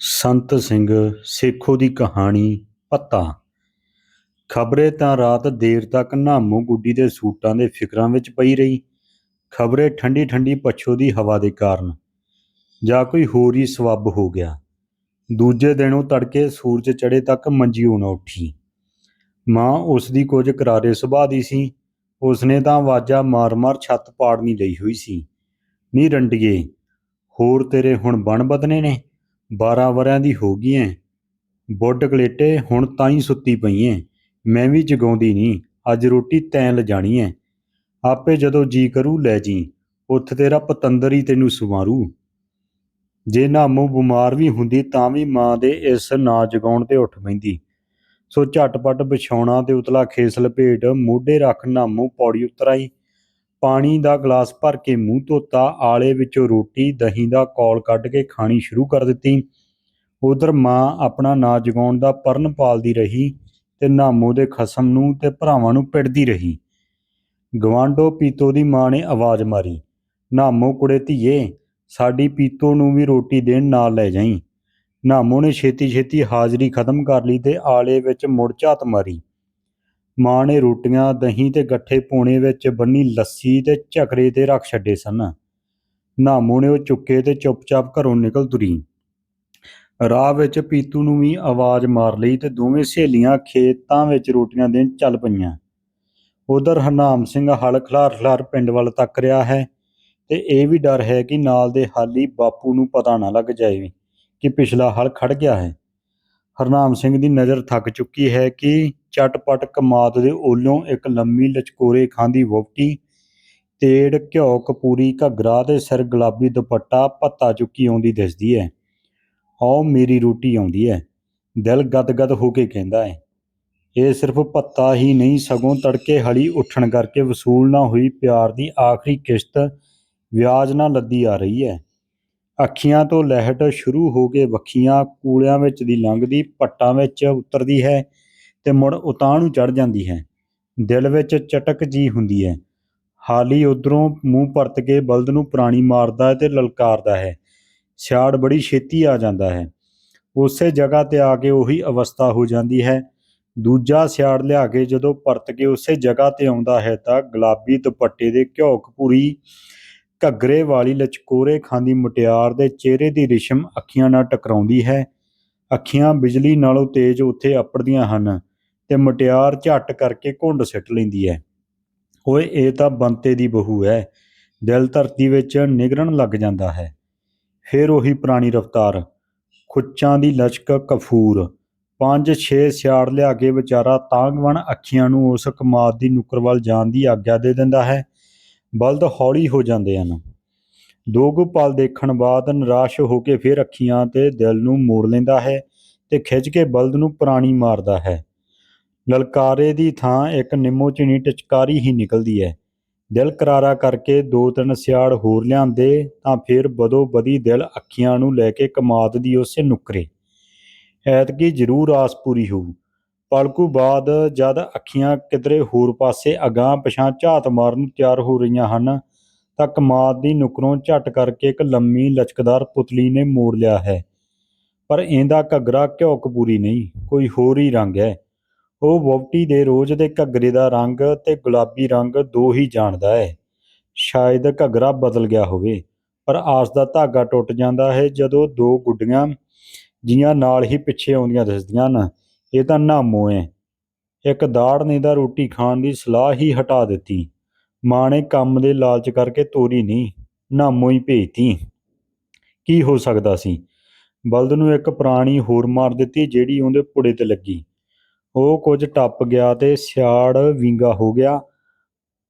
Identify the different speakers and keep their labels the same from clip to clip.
Speaker 1: ਸੰਤ ਸਿੰਘ ਸੇਖੋ ਦੀ ਕਹਾਣੀ ਪੱਤਾ। ਖਬਰੇ ਤਾਂ ਰਾਤ ਦੇਰ ਤੱਕ ਨਾਮੋ ਗੁੱਡੀ ਦੇ ਸੂਟਾਂ ਦੇ ਫਿਕਰਾਂ ਵਿੱਚ ਪਈ ਰਹੀ। ਖਬਰੇ ਠੰਡੀ ਠੰਡੀ ਪੱਛੋ ਦੀ ਹਵਾ ਦੇ ਕਾਰਨ ਜਾਂ ਕੋਈ ਹੋਰ ਹੀ ਸਵੱਬ ਹੋ ਗਿਆ। ਦੂਜੇ ਦਿਨ ਉਹ ਤੜਕੇ ਸੂਰਜ ਚੜੇ ਤੱਕ ਮੰਜੀਓ ਨਾ ਉੱਠੀ। ਮਾਂ ਉਸ ਦੀ ਕੁਝ ਕਰਾਰੇ ਸੁਭਾਅ ਦੀ ਸੀ। ਉਸਨੇ ਤਾਂ ਆਵਾਜ਼ਾਂ ਮਾਰ-ਮਾਰ ਛੱਤ ਪਾੜਨੀ ਲਈ ਹੋਈ ਸੀ। ਨੀ ਰੰਡੀਏ, ਹੋਰ ਤੇਰੇ ਹੁਣ ਬਣ ਬਦਨੇ ਨੇ। 12 ਵਰਿਆਂ ਦੀ ਹੋ ਗਈ ਐ। ਬੁੱਢ ਕਲੇਟੇ, ਹੁਣ ਤਾਂ ਹੀ ਸੁੱਤੀ ਪਈ ਐ। ਮੈਂ ਵੀ ਜਗਾਉਂਦੀ ਨਹੀਂ ਅੱਜ ਰੋਟੀ ਤੈਂ ਲਿਜਾਣੀ ਐ। ਆਪੇ ਜਦੋਂ ਜੀ ਕਰੂ, ਲੈ ਜੀ ਉੱਥ ਤੇਰਾ ਪਤੰਦਰ ਹੀ ਤੈਨੂੰ ਸਵਾਰੂ। ਜੇ ਨਾਮੋ ਬਿਮਾਰ ਵੀ ਹੁੰਦੀ, ਤਾਂ ਵੀ ਮਾਂ ਦੇ ਇਸ ਨਾ ਜਗਾਉਣ ਤੇ ਉੱਠ ਪੈਂਦੀ। ਸੋ ਝਟਪਟ ਵਿਛਾਉਣਾ ਤੇ ਉਤਲਾ ਖੇਸ ਲਪੇਟ ਮੋਢੇ ਰੱਖ ਨਾਮੋ ਪੌੜੀ ਉਤਰ ਪਾਣੀ ਦਾ ਗਲਾਸ ਭਰ ਕੇ ਮੂੰਹ ਧੋਤਾ, ਆਲੇ ਵਿੱਚੋਂ ਰੋਟੀ, ਦਹੀਂ ਦਾ ਕੌਲ ਕੱਢ ਕੇ ਖਾਣੀ ਸ਼ੁਰੂ ਕਰ ਦਿੱਤੀ। ਉਧਰ ਮਾਂ ਆਪਣਾ ਨਾਂ ਜਗਾਉਣ ਦਾ ਪਰਨ ਪਾਲਦੀ ਰਹੀ ਤੇ ਨਾਮੋ ਦੇ ਖਸਮ ਨੂੰ ਤੇ ਭਰਾਵਾਂ ਨੂੰ ਪਿੜਦੀ ਰਹੀ। ਗਵਾਂਡੋ ਪੀਤੋ ਦੀ ਮਾਂ ਨੇ ਆਵਾਜ਼ ਮਾਰੀ ਨਾਮੋ ਕੁੜੇ ਧੀਏ, ਸਾਡੀ ਪੀਤੋ ਨੂੰ ਵੀ ਰੋਟੀ ਦੇਣ ਨਾਲ ਲੈ ਜਾਈਂ। ਨਾਮੋ ਨੇ ਛੇਤੀ ਛੇਤੀ ਹਾਜ਼ਰੀ ਖਤਮ ਕਰ ਲਈ ਤੇ ਆਲੇ ਵਿੱਚ ਮੁੜ ਝਾਤ ਮਾਰੀ। ਮਾਂ ਨੇ ਰੋਟੀਆਂ, ਦਹੀਂ ਤੇ ਗੱਠੇ ਪੋਣੇ ਵਿੱਚ ਬੰਨੀ ਲੱਸੀ ਤੇ ਝਕਰੇ ਤੇ ਰੱਖ ਛੱਡੇ ਸਨ। ਨਾਮੋ ਨੇ ਉਹ ਚੁੱਕੇ ਤੇ ਚੁੱਪਚਾਪ ਘਰੋਂ ਨਿਕਲ ਤੁਰੀ। ਰਾਹ ਵਿੱਚ ਪੀਤੂ ਨੂੰ ਵੀ ਆਵਾਜ਼ ਮਾਰ ਲਈ ਤੇ ਦੋਵੇਂ ਸਹੇਲੀਆਂ ਖੇਤਾਂ ਵਿੱਚ ਰੋਟੀਆਂ ਦੇਣ ਚੱਲ ਪਈਆਂ। ਉਧਰ ਹਰਨਾਮ ਸਿੰਘ ਹਲ ਖਲਾਰ ਖਲਾਰ ਪਿੰਡ ਵੱਲ ਤੱਕ ਰਿਹਾ ਹੈ ਤੇ ਇਹ ਵੀ ਡਰ ਹੈ ਕਿ ਨਾਲ ਦੇ ਹਾਲੀ ਬਾਪੂ ਨੂੰ ਪਤਾ ਨਾ ਲੱਗ ਜਾਏ ਕਿ ਪਿਛਲਾ ਹਲ ਖੜ ਗਿਆ ਹੈ। ਹਰਨਾਮ ਸਿੰਘ ਦੀ ਨਜ਼ਰ ਥੱਕ ਚੁੱਕੀ ਹੈ ਕਿ ਚਟਪਟ ਕਮਾਦ ਦੇ ਓਲੋਂ ਇੱਕ ਲੰਮੀ ਲਚਕੋਰੇ ਖਾਂਦੀ ਵੋਟੀ ਤੇੜ ਘਿਓ ਕਪੂਰੀ ਘੱਗਰਾ ਤੇ ਸਿਰ ਗੁਲਾਬੀ ਦੁਪੱਟਾ ਪੱਤਾ ਚੁੱਕੀ ਆਉਂਦੀ ਦਿਸਦੀ ਹੈ ਆਓ ਮੇਰੀ ਰੋਟੀ ਆਉਂਦੀ ਹੈ ਦਿਲ ਗਦਗਦ ਹੋ ਕੇ ਕਹਿੰਦਾ ਹੈ ਇਹ ਸਿਰਫ ਪੱਤਾ ਹੀ ਨਹੀਂ, ਸਗੋਂ ਤੜਕੇ ਹਲੀ ਉੱਠਣ ਕਰਕੇ ਵਸੂਲ ਨਾ ਹੋਈ ਪਿਆਰ ਦੀ ਆਖਰੀ ਕਿਸ਼ਤ ਵਿਆਜ ਨਾਲ ਲੱਦੀ ਆ ਰਹੀ ਹੈ ਅੱਖੀਆਂ ਤੋਂ ਲਹਿਟ ਸ਼ੁਰੂ ਹੋ ਕੇ ਵੱਖੀਆਂ ਕੂਲਿਆਂ ਵਿੱਚ ਦੀ ਲੰਘਦੀ, ਪੱਟਾਂ ਵਿੱਚ ਉਤਰਦੀ ਹੈ। ਤੇ ਮੁੜ ਉਤਾਂਹ ਨੂੰ ਚੜ੍ਹ ਜਾਂਦੀ ਹੈ। ਦਿਲ ਵਿੱਚ ਚਟਕ ਜੀ ਹੁੰਦੀ ਹੈ। ਹਾਲੀ ਉੱਧਰੋਂ ਮੂੰਹ ਪਰਤ ਕੇ ਬਲਦ ਨੂੰ ਪੁਰਾਣੀ ਮਾਰਦਾ ਹੈ ਤੇ ਲਲਕਾਰਦਾ ਹੈ। ਸਿਆੜ ਬੜੀ ਛੇਤੀ ਆ ਜਾਂਦਾ ਹੈ। ਉਸੇ ਜਗ੍ਹਾ ਤੇ ਆ ਕੇ ਉਹੀ ਅਵਸਥਾ ਹੋ ਜਾਂਦੀ ਹੈ। ਦੂਜਾ ਸਿਆੜ ਲਿਆ ਕੇ ਜਦੋਂ ਪਰਤ ਕੇ ਉਸੇ ਜਗ੍ਹਾ ਤੇ ਆਉਂਦਾ ਹੈ ਤਾਂ ਗੁਲਾਬੀ ਦੁਪੱਟੇ ਦੇ ਘਿਓ ਭੂਰੀ ਘੱਗਰੇ ਵਾਲੀ ਲਚਕੋਰੇ ਖਾਂਦੀ ਮੁਟਿਆਰ ਦੇ ਚਿਹਰੇ ਦੀ ਰਿਸ਼ਮ ਅੱਖੀਆਂ ਨਾਲ ਟਕਰਾਉਂਦੀ ਹੈ। ਅੱਖੀਆਂ ਬਿਜਲੀ ਨਾਲੋਂ ਤੇਜ਼ ਉੱਥੇ ਅੱਪੜਦੀਆਂ ਹਨ। ਤੇ ਮੁਟਿਆਰ ਝੱਟ ਕਰਕੇ ਘੁੰਡ ਸਿੱਟ ਲੈਂਦੀ ਹੈ। ਓਏ, ਇਹ ਤਾਂ ਬੰਤੇ ਦੀ ਬਹੂ ਹੈ। ਦਿਲ ਧਰਤੀ ਵਿੱਚ ਨਿਗਰਨ ਲੱਗ ਜਾਂਦਾ ਹੈ। ਫਿਰ ਉਹੀ ਪੁਰਾਣੀ ਰਫ਼ਤਾਰ, ਖੁੱਚਾਂ ਦੀ ਲਚਕ ਕਫੂਰ। ਪੰਜ ਛੇ ਸਿਆੜ ਲਿਆ ਕੇ ਵਿਚਾਰਾ ਤਾਂਗਵਣ ਅੱਖੀਆਂ ਨੂੰ ਉਸ ਕਮਾਦ ਦੀ ਨੁੱਕਰ ਵੱਲ ਜਾਣ ਦੀ ਆਗਿਆ ਦੇ ਦਿੰਦਾ ਹੈ। ਬਲਦ ਹੌਲੀ ਹੋ ਜਾਂਦੇ ਹਨ। ਦੋ ਕੁ ਪਲ ਦੇਖਣ ਬਾਅਦ ਨਿਰਾਸ਼ ਹੋ ਕੇ ਫਿਰ ਅੱਖੀਆਂ ਤੇ ਦਿਲ ਨੂੰ ਮੋੜ ਲੈਂਦਾ ਹੈ ਤੇ ਖਿੱਚ ਕੇ ਬਲਦ ਨੂੰ ਪ੍ਰਾਣੀ ਮਾਰਦਾ ਹੈ। ਲਲਕਾਰੇ ਦੀ ਥਾਂ ਇੱਕ ਨਿੰਮੋ ਝਿਣੀ ਟਚਕਾਰੀ ਹੀ ਨਿਕਲਦੀ ਹੈ। ਦਿਲ ਕਰਾਰਾ ਕਰਕੇ ਦੋ ਤਿੰਨ ਸਿਆੜ ਹੋਰ ਲਿਆਂਦੇ ਤਾਂ ਫਿਰ ਬਦੋ ਬਦੀ ਦਿਲ ਅੱਖੀਆਂ ਨੂੰ ਲੈ ਕੇ ਕਮਾਦ ਦੀ ਉਸੇ ਨੁਕਰੇ। ਐਤਕੀ ਜ਼ਰੂਰ ਆਸ ਪੂਰੀ ਹੋਊ। ਪਲਕੂ ਬਾਅਦ ਜਦ ਅੱਖੀਆਂ ਕਿਧਰੇ ਹੋਰ ਪਾਸੇ ਅਗਾਹ ਪਛਾਂ ਝਾਤ ਮਾਰਨ ਤਿਆਰ ਹੋ ਰਹੀਆਂ ਹਨ ਤਾਂ ਕਮਾਦ ਦੀ ਨੁਕਰੋਂ ਝਟ ਕਰਕੇ ਇੱਕ ਲੰਮੀ ਲਚਕਦਾਰ ਪੁਤਲੀ ਨੇ ਮੋੜ ਲਿਆ ਹੈ। ਪਰ ਇਹਦਾ ਘੱਗਰਾ ਘਿਓ ਕਪੂਰੀ ਨਹੀਂ, ਕੋਈ ਹੋਰ ਹੀ ਰੰਗ ਹੈ। ਉਹ ਵਹੁਟੀ ਦੇ ਰੋਜ਼ ਦੇ ਘੱਗਰੇ ਦਾ ਰੰਗ ਤੇ ਗੁਲਾਬੀ ਰੰਗ ਦੋ ਹੀ ਜਾਣਦਾ ਹੈ। ਸ਼ਾਇਦ ਘੱਗਰਾ ਬਦਲ ਗਿਆ ਹੋਵੇ, ਪਰ ਆਸ ਦਾ ਧਾਗਾ ਟੁੱਟ ਜਾਂਦਾ ਹੈ ਜਦੋਂ ਦੋ ਗੁੱਡੀਆਂ ਜੀਆਂ ਨਾਲ ਹੀ ਪਿੱਛੇ ਆਉਂਦੀਆਂ ਦਿਸਦੀਆਂ ਹਨ। ਇਹ ਤਾਂ ਨਾਮੋ ਹੈ। ਇੱਕ ਦਾੜ ਨੇ ਦਾ ਰੋਟੀ ਖਾਣ ਦੀ ਸਲਾਹ ਹੀ ਹਟਾ ਦਿੱਤੀ। ਮਾਂ ਨੇ ਕੰਮ ਦੇ ਲਾਲਚ ਕਰਕੇ ਤੋਰੀ ਨਹੀਂ ਨਾਮੋ ਹੀ ਭੇਜਤੀ। ਕੀ ਹੋ ਸਕਦਾ ਸੀ? ਬਲਦ ਨੂੰ ਇੱਕ ਪ੍ਰਾਣੀ ਹੋਰ ਮਾਰ ਦਿੱਤੀ ਜਿਹੜੀ ਉਹਦੇ ਪੁੜੇ ਤੇ ਲੱਗੀ। ਉਹ ਕੁਝ ਟੱਪ ਗਿਆ ਤੇ ਸਿਆੜ ਵਿੰਗਾ ਹੋ ਗਿਆ।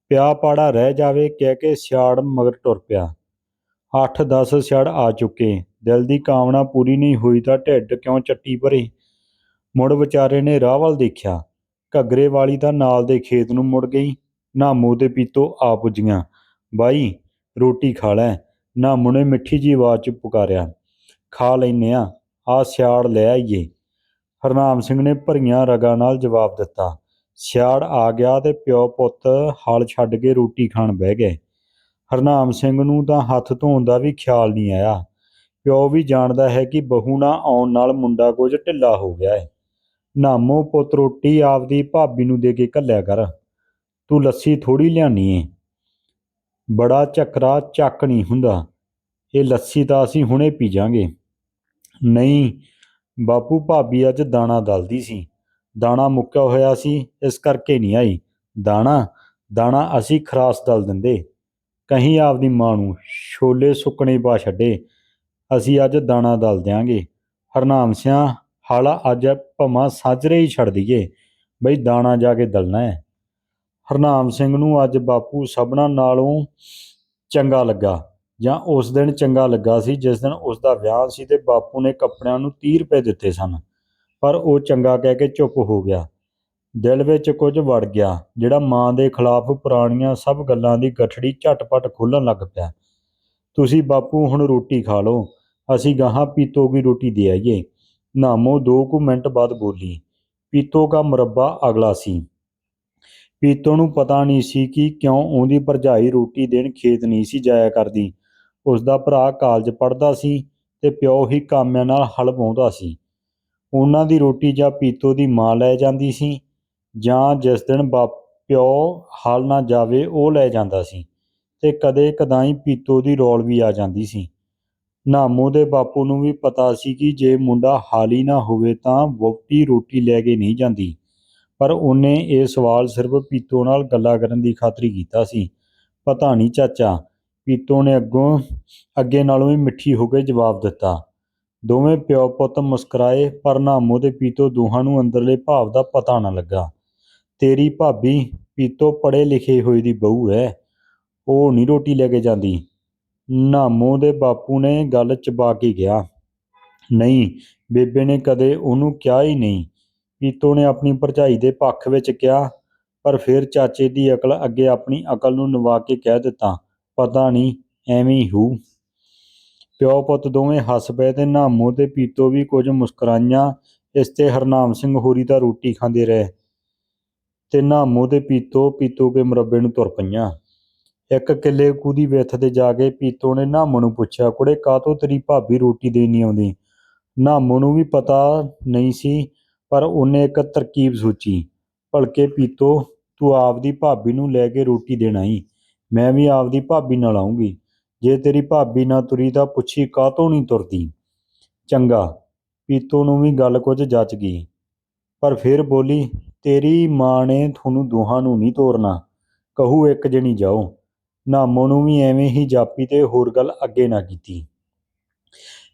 Speaker 1: ਪਿਆ ਪਾੜਾ ਰਹਿ ਜਾਵੇ, ਕਹਿ ਕੇ ਸਿਆੜ ਮਗਰ ਟੁਰ ਪਿਆ। 8-10 ਸਿਆੜ ਆ ਚੁੱਕੇ। ਦਿਲ ਦੀ ਕਾਮਨਾ ਪੂਰੀ ਨਹੀਂ ਹੋਈ ਤਾਂ ਢਿੱਡ ਕਿਉਂ ਚੱਟੀ ਭਰੇ। ਮੁੜ ਵਿਚਾਰੇ ਨੇ ਰਾਹ ਵੱਲ ਦੇਖਿਆ। ਘੱਗਰੇ ਵਾਲੀ ਤਾਂ ਨਾਲ ਦੇ ਖੇਤ ਨੂੰ ਮੁੜ ਗਈ। ਨਾਮੋ ਤੇ ਪੀਤੋ ਆ ਪੁੱਜੀਆਂ ਬਾਈ, ਰੋਟੀ ਖਾ ਲੈ। ਨਾਮੋ ਨੇ ਮਿੱਠੀ ਜੀ ਆਵਾਜ਼ ਚ ਪੁਕਾਰਿਆ। ਖਾ ਲੈਨੇ ਆ। ਆ ਸਿਆੜ ਲੈ ਆਈਏ। ਹਰਨਾਮ ਸਿੰਘ ਨੇ ਭਰੀਆਂ ਰਗਾਂ ਨਾਲ ਜਵਾਬ ਦਿੱਤਾ। ਸਿਆੜ ਆ ਗਿਆ ਤੇ ਪਿਓ ਪੁੱਤ ਹਲ ਛੱਡ ਕੇ ਰੋਟੀ ਖਾਣ ਬਹਿ ਗਏ। ਹਰਨਾਮ ਸਿੰਘ ਨੂੰ ਤਾਂ ਹੱਥ ਧੋਣ ਦਾ ਵੀ ਖਿਆਲ ਨਹੀਂ ਆਇਆ। ਪਿਓ ਵੀ ਜਾਣਦਾ ਹੈ ਕਿ ਬਹੂ ਨਾ ਆਉਣ ਨਾਲ ਮੁੰਡਾ ਕੁਝ ਢਿੱਲਾ ਹੋ ਗਿਆ ਹੈ ਨਾਮੋ ਪੁੱਤ, ਰੋਟੀ ਆਪਦੀ ਭਾਬੀ ਨੂੰ ਦੇ ਕੇ ਘੱਲਿਆ ਕਰ। ਤੂੰ ਲੱਸੀ ਥੋੜੀ ਲਿਆਣੀ ਏ। ਬੜਾ ਚੱਕਰਾ ਚੱਕ ਨਹੀਂ ਹੁੰਦਾ। ਇਹ ਲੱਸੀ ਤਾਂ ਅਸੀਂ ਹੁਣੇ ਪੀ ਜਾਾਂਗੇ ਨਹੀਂ ਬਾਪੂ ਭਾਬੀ ਅੱਜ ਦਾਣਾ ਦਲਦੀ ਸੀ। ਦਾਣਾ ਮੁੱਕਿਆ ਹੋਇਆ ਸੀ, ਇਸ ਕਰਕੇ ਨਹੀਂ ਆਈ। ਦਾਣਾ ਦਾਣਾ ਅਸੀਂ ਖਰਾਸ ਦਲ ਦਿੰਦੇ। ਕਹੀਂ ਆਪਦੀ ਮਾਂ ਨੂੰ, ਛੋਲੇ ਸੁੱਕਣੇ ਪਾ ਛੱਡੇ। ਅਸੀਂ ਅੱਜ ਦਾਣਾ ਦਲ ਦਿਆਂਗੇ। ਹਰਨਾਮ ਸਿਆਂ, ਹਾਲਾ ਅੱਜ ਭਮਾ ਸਾਜਰੇ ਹੀ ਛੱਡ ਦਈਏ। ਬਈ ਦਾਣਾ ਜਾ ਕੇ ਦਲਣਾ ਹੈ। ਹਰਨਾਮ ਸਿੰਘ ਨੂੰ ਅੱਜ ਬਾਪੂ ਸਭਨਾਂ ਨਾਲੋਂ ਚੰਗਾ ਲੱਗਾ। ਜਾਂ ਉਸ ਦਿਨ ਚੰਗਾ ਲੱਗਾ ਸੀ, ਜਿਸ ਦਿਨ ਉਸ ਦਾ ਵਿਆਹ ਸੀ ਤੇ ਬਾਪੂ ਨੇ ਕੱਪੜਿਆਂ ਨੂੰ 30 ਰੁਪਏ ਦਿੱਤੇ ਸਨ। ਪਰ ਉਹ ਚੰਗਾ ਕਹਿ ਕੇ ਚੁੱਪ ਹੋ ਗਿਆ। ਦਿਲ ਵਿੱਚ ਕੁਝ ਵੜ ਗਿਆ, ਜਿਹੜਾ ਮਾਂ ਦੇ ਖਿਲਾਫ ਪੁਰਾਣੀਆਂ ਸਭ ਗੱਲਾਂ ਦੀ ਗਠੜੀ ਝਟਪਟ ਖੁੱਲਣ ਲੱਗ ਪਿਆ। ਤੁਸੀਂ ਬਾਪੂ, ਹੁਣ ਰੋਟੀ ਖਾ ਲਓ। ਅਸੀਂ ਗਾਹਾਂ ਪੀਤੋ ਦੀ ਰੋਟੀ ਦੇ ਆਈਏ? ਨਾਮੋ ਦੋ ਕੁ ਮਿੰਟ ਬਾਅਦ ਬੋਲੀ, ਪੀਤੋ ਦਾ ਮੁਰੱਬਾ ਅਗਲਾ ਸੀ। ਪੀਤੋ ਨੂੰ ਪਤਾ ਨਹੀਂ ਸੀ ਕਿ ਕਿਉਂ ਉਹਦੀ ਭਰਜਾਈ ਰੋਟੀ ਦੇਣ ਖੇਤ ਨਹੀਂ ਸੀ ਜਾਇਆ ਕਰਦੀ। ਉਸ ਦਾ ਭਰਾ ਕਾਲਜ ਪੜ੍ਹਦਾ ਸੀ ਤੇ ਪਿਓ ਹੀ ਕਾਮਿਆਂ ਨਾਲ ਹਲ ਵਾਹੁੰਦਾ ਸੀ। ਉਹਨਾਂ ਦੀ ਰੋਟੀ ਜਾਂ ਪੀਤੋ ਦੀ ਮਾਂ ਲੈ ਜਾਂਦੀ ਸੀ ਜਾਂ ਜਿਸ ਦਿਨ ਬਾਪ, ਪਿਓ ਹਲ ਨਾ ਜਾਵੇ ਉਹ ਲੈ ਜਾਂਦਾ ਸੀ ਤੇ ਕਦੇ ਕਦਾਈ ਪੀਤੋ ਦੀ ਰੋਲ ਵੀ ਆ ਜਾਂਦੀ ਸੀ। ਨਾਮੋ ਦੇ ਬਾਪੂ ਨੂੰ ਵੀ ਪਤਾ ਸੀ ਕਿ ਜੇ ਮੁੰਡਾ ਹਾਲੀ ਨਾ ਹੋਵੇ ਤਾਂ ਵੋਟੀ ਰੋਟੀ ਲੈ ਕੇ ਨਹੀਂ ਜਾਂਦੀ। ਪਰ ਉਹਨੇ ਇਹ ਸਵਾਲ ਸਿਰਫ ਪੀਤੋ ਨਾਲ ਗੱਲਾਂ ਕਰਨ ਦੀ ਖਾਤਰੀ ਕੀਤਾ ਸੀ। ਪਤਾ ਨਹੀਂ ਚਾਚਾ ਪੀਤੋ ਨੇ ਅੱਗੋਂ ਅੱਗੇ ਨਾਲੋਂ ਵੀ ਮਿੱਠੀ ਹੋ ਕੇ ਜਵਾਬ ਦਿੱਤਾ। ਦੋਵੇਂ ਪਿਓ ਪੁੱਤ ਮੁਸਕਰਾਏ, ਪਰ ਨਾਮੋ ਤੇ ਪੀਤੋ ਦੋਹਾਂ ਨੂੰ ਅੰਦਰਲੇ ਭਾਵ ਦਾ ਪਤਾ ਨਾ ਲੱਗਾ। ਤੇਰੀ ਭਾਬੀ ਪੀਤੋ ਪੜੇ ਲਿਖੇ ਹੋਏ ਦੀ ਬਹੂ ਹੈ ਉਹ ਨਹੀਂ ਰੋਟੀ ਲੈ ਕੇ ਜਾਂਦੀ। ਨਾਮੋ ਦੇ ਬਾਪੂ ਨੇ ਗੱਲ ਚਬਾ ਕੇ ਗਿਆ। ਨਹੀਂ, ਬੇਬੇ ਨੇ ਕਦੇ ਉਹਨੂੰ ਕਿਹਾ ਹੀ ਨਹੀਂ। ਪੀਤੋ ਨੇ ਆਪਣੀ ਭਰਜਾਈ ਦੇ ਪੱਖ ਵਿੱਚ ਕਿਹਾ, ਪਰ ਫਿਰ ਚਾਚੇ ਦੀ ਅਕਲ ਅੱਗੇ ਆਪਣੀ ਅਕਲ ਨੂੰ ਨਵਾ ਕੇ ਕਹਿ ਦਿੱਤਾ। ਪਤਾ ਨਹੀਂ, ਐਵੇਂ ਹੀ ਹੂ ਪਿਓ ਪੁੱਤ ਦੋਵੇਂ ਹੱਸ ਪਏ ਤੇ ਨਾਮੋ ਤੇ ਪੀਤੋ ਵੀ ਕੁਝ ਮੁਸਕਰਾਈਆਂ। ਇਸ ਤੇ ਹਰਨਾਮ ਸਿੰਘ ਹੋਰੀ ਤਾਂ ਰੋਟੀ ਖਾਂਦੇ ਰਹੇ ਤੇ ਨਾਮੋ ਤੇ ਪੀਤੋ ਪੀਤੋ ਕੇ ਮੁਰੱਬੇ ਨੂੰ ਤੁਰ ਪਈਆਂ। ਇੱਕ ਕਿੱਲੇ ਕੂ ਦੀ ਵਿੱਥ ਤੇ ਜਾ ਕੇ ਪੀਤੋ ਨੇ ਨਾਮੋ ਨੂੰ ਪੁੱਛਿਆ, ਕੁੜੇ ਕਾਤੋਂ ਤੇਰੀ ਭਾਬੀ ਰੋਟੀ ਦੇਣੀ ਨਹੀਂ ਆਉਂਦੀ? ਨਾਮੋ ਨੂੰ ਵੀ ਪਤਾ ਨਹੀਂ ਸੀ, ਪਰ ਉਹਨੇ ਇੱਕ ਤਰਕੀਬ ਸੋਚੀ। ਭਲਕੇ ਪੀਤੋ, ਤੂੰ ਆਪਦੀ ਭਾਬੀ ਨੂੰ ਲੈ ਕੇ ਰੋਟੀ ਦੇਣਾ ਆਈ। ਮੈਂ ਵੀ ਆਪਦੀ ਭਾਬੀ ਨਾਲ ਆਉਂਗੀ ਜੇ ਤੇਰੀ ਭਾਬੀ ਨਾ ਤੁਰੀ ਤਾਂ ਪੁੱਛੀ ਕਾਤੋਂ ਨਹੀਂ ਤੁਰਦੀ? ਚੰਗਾ, ਪੀਤੋ ਨੂੰ ਵੀ ਗੱਲ ਕੁਝ ਜੱਚ ਗਈ। ਪਰ ਫਿਰ ਬੋਲੀ, ਤੇਰੀ ਮਾਂ ਨੇ ਤੁਹਾਨੂੰ ਦੋਹਾਂ ਨੂੰ ਨਹੀਂ ਤੋਰਨਾ। ਕਹੂ ਇੱਕ ਜਣੀ ਜਾਓ। ਨਾਮੋ ਨੂੰ ਵੀ ਐਵੇਂ ਹੀ ਜਾਪੀ ਤੇ ਹੋਰ ਗੱਲ ਅੱਗੇ ਨਾ ਕੀਤੀ।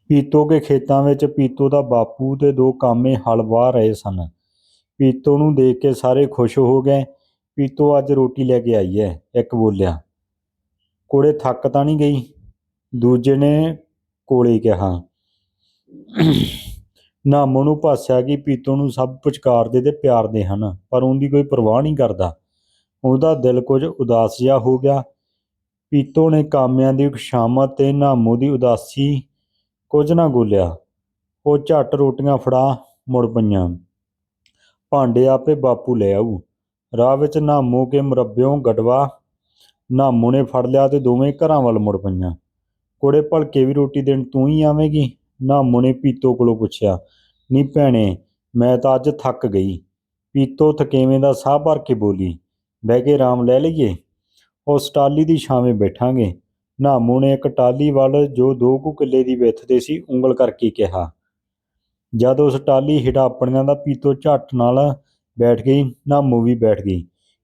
Speaker 1: ਪੀਤੋ ਕੇ ਖੇਤਾਂ ਵਿੱਚ ਪੀਤੋ ਦਾ ਬਾਪੂ ਤੇ ਦੋ ਕਾਮੇ ਹਲ ਵਾਹ ਰਹੇ ਸਨ। ਪੀਤੋ ਨੂੰ ਦੇਖ ਕੇ ਸਾਰੇ ਖੁਸ਼ ਹੋ ਗਏ। ਪੀਤੋ ਅੱਜ ਰੋਟੀ ਲੈ ਕੇ ਆਈ ਹੈ ਇੱਕ ਬੋਲਿਆ। ਕੋੜੇ ਥੱਕ ਤਾਂ ਨਹੀਂ ਗਈ? ਦੂਜੇ ਨੇ ਕੋਲੇ ਕਿਹਾ ਨਾਮੋ ਨੂੰ ਭਾਸਿਆ ਕਿ ਪੀਤੋ ਨੂੰ ਸਭ ਪੁਚਕਾਰਦੇ ਤੇ ਪਿਆਰਦੇ ਹਨ, ਪਰ ਉਹਦੀ ਕੋਈ ਪਰਵਾਹ ਨਹੀਂ ਕਰਦਾ। ਉਹਦਾ ਦਿਲ ਕੁਝ ਉਦਾਸ ਜਿਹਾ ਹੋ ਗਿਆ। ਪੀਤੋ ਨੇ ਕਾਮਿਆਂ ਦੀ ਖੁਸ਼ਾਮਤ ਤੇ ਨਾਮੋ ਦੀ ਉਦਾਸੀ ਕੁਝ ਨਾ ਗੋਲਿਆ। ਉਹ ਝੱਟ ਰੋਟੀਆਂ ਫੜਾ, ਮੁੜ ਪਈਆਂ। ਭਾਂਡੇ ਆਪੇ ਬਾਪੂ ਲੈ ਆਊ। ਰਾਹ ਵਿੱਚ ਨਾਮੋ ਕੇ ਮੁਰੱਬਿਓਂ ਗਡਵਾ ਨਾਮੋ ਨੇ ਫੜ ਲਿਆ ਤੇ ਦੋਵੇਂ ਘਰਾਂ ਵੱਲ ਮੁੜ ਪਈਆਂ। ਕੋੜੇ ਭਲਕੇ ਵੀ ਰੋਟੀ ਦੇਣ ਤੂੰ ਹੀ ਆਵੇਂਗੀ? ਨਾਮੋ ਨੇ ਪੀਤੋ ਕੋਲੋਂ ਪੁੱਛਿਆ। ਨਹੀਂ ਭੈਣੇ, ਮੈਂ ਤਾਂ ਅੱਜ ਥੱਕ ਗਈ। ਪੀਤੋ ਥਕੇਵੇਂ ਦਾ ਸਾਹ ਭਰ ਕੇ ਬੋਲੀ, ਬਹਿ ਕੇ ਆਰਾਮ ਲੈ ਲਈਏ? ਉਸ ਟਾਲੀ ਦੀ ਛਾਵੇਂ ਬੈਠਾਂਗੇ। ਨਾਮੂ ਨੇ ਇੱਕ ਟਾਲੀ ਵੱਲ ਜੋ ਦੋ ਕੁ ਕਿੱਲੇ ਦੀ ਵਿੱਥ ਤੇ ਸੀ ਉਂਗਲ ਕਰਕੇ ਕਿਹਾ। ਜਦ ਉਸ ਟਾਲੀ ਹਿੜਾ ਦਾ ਪੀਤੋ ਝੱਟ ਨਾਲ ਬੈਠ ਗਈ, ਨਾਮੂ ਵੀ ਬੈਠ ਗਈ।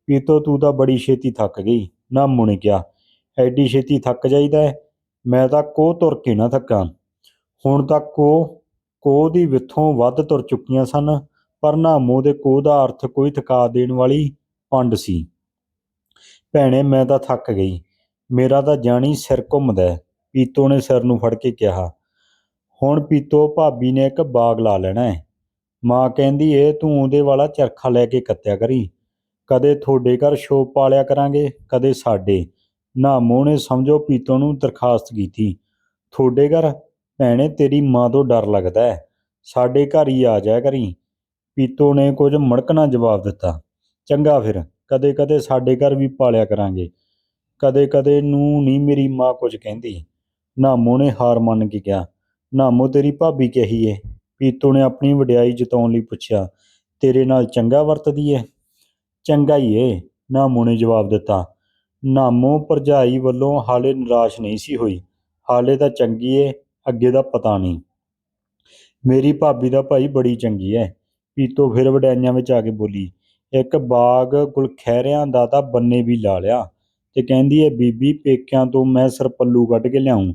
Speaker 1: ਪੀਤੋ, ਤੂੰ ਤਾਂ ਬੜੀ ਛੇਤੀ ਥੱਕ ਗਈ, ਨਾਮੂ ਨੇ ਕਿਹਾ। ਐਡੀ ਛੇਤੀ ਥੱਕ ਜਾਈਦਾ ਹੈ ਮੈਂ ਤਾਂ ਕੋਹ ਤੁਰ ਕੇ ਨਾ ਥੱਕਾਂ। ਹੁਣ ਤੱਕ ਕੋਹ ਕੋਹ ਦੀ ਵਿੱਥੋਂ ਵੱਧ ਤੁਰ ਚੁੱਕੀਆਂ ਸਨ, ਪਰ ਨਾਮੂ ਦੇ ਕੋਹ ਦਾ ਅਰਥ ਕੋਈ ਥਕਾ ਦੇਣ ਵਾਲੀ ਪੰਡ ਸੀ। ਭੈਣੇ, ਮੈਂ ਤਾਂ ਥੱਕ ਗਈ। ਮੇਰਾ ਤਾਂ ਜਾਣੀ ਸਿਰ ਘੁੰਮਦਾ ਪੀਤੋ ਨੇ ਸਿਰ ਨੂੰ ਫੜ ਕੇ ਕਿਹਾ, ਹੁਣ ਪੀਤੋ, ਭਾਬੀ ਨੇ ਇੱਕ ਬਾਗ ਲਾ ਲੈਣਾ ਹੈ ਮਾਂ ਕਹਿੰਦੀ ਏ, ਤੂੰ ਉਹਦੇ ਵਾਲਾ ਚਰਖਾ ਲੈ ਕੇ ਕੱਤਿਆ ਕਰੀ। ਕਦੇ ਤੁਹਾਡੇ ਘਰ ਸ਼ੋਪ ਪਾਲਿਆ ਕਰਾਂਗੇ, ਕਦੇ ਸਾਡੇ। ਨਾ ਮੋਹ ਨੇ ਸਮਝੋ ਪੀਤੋ ਨੂੰ ਦਰਖਾਸਤ ਕੀਤੀ। ਤੁਹਾਡੇ ਘਰ ਭੈਣੇ ਤੇਰੀ ਮਾਂ ਤੋਂ ਡਰ ਲੱਗਦਾ ਹੈ ਸਾਡੇ ਘਰ ਹੀ ਆ ਜਾਇਆ ਕਰੀ। ਪੀਤੋ ਨੇ ਕੁਝ ਮੜਕਣਾ ਜਵਾਬ ਦਿੱਤਾ। ਚੰਗਾ ਫਿਰ ਕਦੇ ਕਦੇ ਸਾਡੇ ਘਰ ਵੀ ਪਾਲਿਆ ਕਰਾਂਗੇ। ਕਦੇ ਕਦੇ ਨੂੰ ਨਹੀਂ ਮੇਰੀ ਮਾਂ ਕੁਝ ਕਹਿੰਦੀ। ਨਾਮੋ ਨੇ ਹਾਰ ਮੰਨ ਕੇ ਕਿਹਾ। ਨਾਮੋ ਤੇਰੀ ਭਾਬੀ ਕਹੀ ਏ। ਪੀਤੋ ਨੇ ਆਪਣੀ ਵਡਿਆਈ ਜਤਾਉਣ ਲਈ ਪੁੱਛਿਆ, ਤੇਰੇ ਨਾਲ ਚੰਗਾ ਵਰਤਦੀ ਏ? ਚੰਗਾ ਹੀ ਏ, ਨਾਮੋ ਨੇ ਜਵਾਬ ਦਿੱਤਾ। ਨਾਮੋ ਭਰਜਾਈ ਵੱਲੋਂ ਹਾਲੇ ਨਿਰਾਸ਼ ਨਹੀਂ ਸੀ ਹੋਈ। ਹਾਲੇ ਤਾਂ ਚੰਗੀ ਏ, ਅੱਗੇ ਦਾ ਪਤਾ ਨਹੀਂ। ਮੇਰੀ ਭਾਬੀ ਦਾ ਭਾਈ ਬੜੀ ਚੰਗੀ ਐ ਪੀਤੋ ਫਿਰ ਵਡਿਆਈਆਂ ਵਿੱਚ ਆ ਕੇ ਬੋਲੀ। ਇੱਕ ਬਾਗ ਗੁਲਖੈਰਿਆਂ ਦਾ ਤਾਂ ਬੰਨੇ ਵੀ ਲਾ ਲਿਆ ਤੇ ਕਹਿੰਦੀ ਐ ਬੀਬੀ, ਪੇਕਿਆਂ ਤੋਂ ਮੈਂ ਸਰਪੱਲੂ ਕੱਢ ਕੇ ਲਿਆਉਂ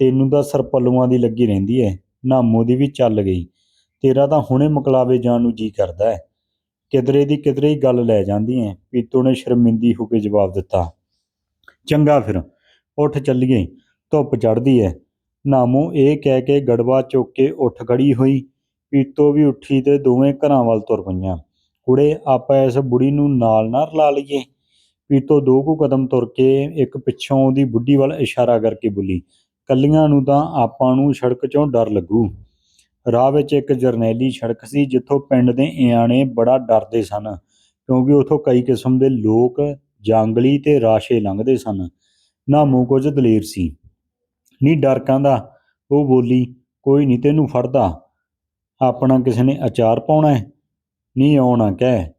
Speaker 1: ਤੈਨੂੰ ਤਾਂ ਸਰਪੱਲੂਆਂ ਦੀ ਲੱਗੀ ਰਹਿੰਦੀ ਐ ਨਾਮੋ ਦੀ ਵੀ ਚੱਲ ਗਈ। ਤੇਰਾ ਤਾਂ ਹੁਣੇ ਮੁਕਲਾਵੇ ਜਾਣ ਨੂੰ ਜੀ ਕਰਦਾ ਹੈ। ਕਿਧਰੇ ਦੀ ਕਿਧਰੇ ਹੀ ਗੱਲ ਲੈ ਜਾਂਦੀ ਐ। ਪੀਤੋ ਨੇ ਸ਼ਰਮਿੰਦੀ ਹੋ ਕੇ ਜਵਾਬ ਦਿੱਤਾ। ਚੰਗਾ ਫਿਰ, ਉੱਠ ਚੱਲੀਏ। ਧੁੱਪ ਚੜ੍ਹਦੀ ਐ। ਨਾਮੋ ਇਹ ਕਹਿ ਕੇ ਗੜਵਾ ਚੁੱਕ ਕੇ ਉੱਠ ਖੜੀ ਹੋਈ। ਪੀਤੋ ਵੀ ਉੱਠੀ ਤੇ ਦੋਵੇਂ ਘਰਾਂ ਵੱਲ ਤੁਰ ਪਈਆਂ। ਕੁੜੇ, ਆਪਾਂ ਇਸ ਬੁੜੀ ਨੂੰ ਨਾਲ ਨਾ ਰਲਾ ਲਈਏ। ਪੀਤੋ ਦੋ ਕੁ ਕਦਮ ਤੁਰ ਕੇ ਇੱਕ ਪਿੱਛੋਂ ਦੀ ਬੁੱਢੀ ਵੱਲ ਇਸ਼ਾਰਾ ਕਰਕੇ ਬੋਲੀ ਕੱਲੀਆਂ ਨੂੰ ਤਾਂ ਆਪਾਂ ਨੂੰ ਸੜਕ 'ਚੋਂ ਡਰ ਲੱਗੂ। ਰਾਹ ਵਿੱਚ ਇੱਕ ਜਰਨੈਲੀ ਸੜਕ ਸੀ, ਜਿੱਥੋਂ ਪਿੰਡ ਦੇ ਇਆਣੇ ਬੜਾ ਡਰਦੇ ਸਨ, ਕਿਉਂਕਿ ਉਥੋਂ ਕਈ ਕਿਸਮ ਦੇ ਲੋਕ ਜੰਗਲੀ ਤੇ ਰਾਸ਼ੇ ਲੰਘਦੇ ਸਨ। ਨਾਮੂ ਕੁਝ ਦਲੇਰ ਸੀ। ਨਹੀਂ ਡਰ ਕਹਿੰਦਾ, ਉਹ ਬੋਲੀ, ਕੋਈ ਨਹੀਂ ਤੈਨੂੰ ਫੜਦਾ। ਆਪਣਾ ਕਿਸੇ ਨੇ ਅਚਾਰ ਪਾਉਣਾ ਹੈ? ਨਹੀਂ ਆਉਣਾ ਕਹਿ।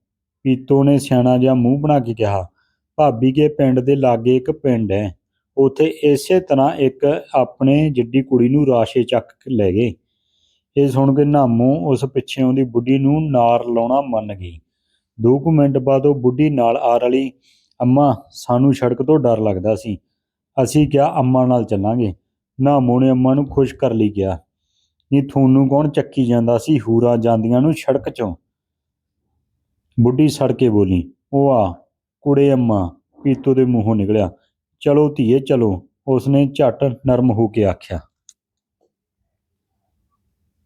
Speaker 1: ਪੀਤੋ ਨੇ ਸਿਆਣਾ ਜਿਹਾ ਮੂੰਹ ਬਣਾ ਕੇ ਕਿਹਾ, ਭਾਬੀ ਕੇ ਪਿੰਡ ਦੇ ਲਾਗੇ ਇੱਕ ਪਿੰਡ ਹੈ। ਉਥੇ ਇਸੇ ਤਰ੍ਹਾਂ ਇੱਕ ਆਪਣੇ ਜਿੱਡੀ ਕੁੜੀ ਨੂੰ ਰਾਸ਼ੇ ਚੱਕ ਕੇ ਲੈ ਗਏ। ਇਹ ਸੁਣ ਕੇ ਨਾਮੂ ਉਸ ਪਿੱਛੇ ਆਉਂਦੀ ਬੁੱਢੀ ਨੂੰ ਨਾਰ ਲਾਉਣਾ ਮੰਨ ਗਈ। ਦੋ ਕੁ ਮਿੰਟ ਬਾਅਦ ਉਹ ਬੁੱਢੀ ਨਾਲ ਆ ਰਲੀ। ਅੰਮਾ, ਸਾਨੂੰ ਸੜਕ ਤੋਂ ਡਰ ਲੱਗਦਾ ਸੀ। ਅਸੀਂ ਕਿਹਾ, ਅੰਮਾ ਨਾਲ ਚੱਲਾਂਗੇ। ਨਾਮੂ ਨੇ ਅੰਮਾ ਨੂੰ ਖੁਸ਼ ਕਰ ਲਈ ਕਿਹਾ। ਨਹੀਂ ਤੁਹਾਨੂੰ ਕੌਣ ਚੱਕੀ ਜਾਂਦਾ ਸੀ ਹੂਰਾ ਜਾਂਦੀਆਂ ਨੂੰ ਸੜਕ 'ਚੋਂ? ਬੁੱਢੀ ਸੜਕੇ ਬੋਲੀ, ਉਹ ਆ, ਕੁੜੇ ਅੰਮਾ। ਪੀਤੋ ਦੇ ਮੂੰਹੋਂ ਨਿਕਲਿਆ। ਚਲੋ ਧੀਏ ਚਲੋ। ਉਸਨੇ ਝੱਟ ਨਰਮ ਹੋ ਕੇ ਆਖਿਆ।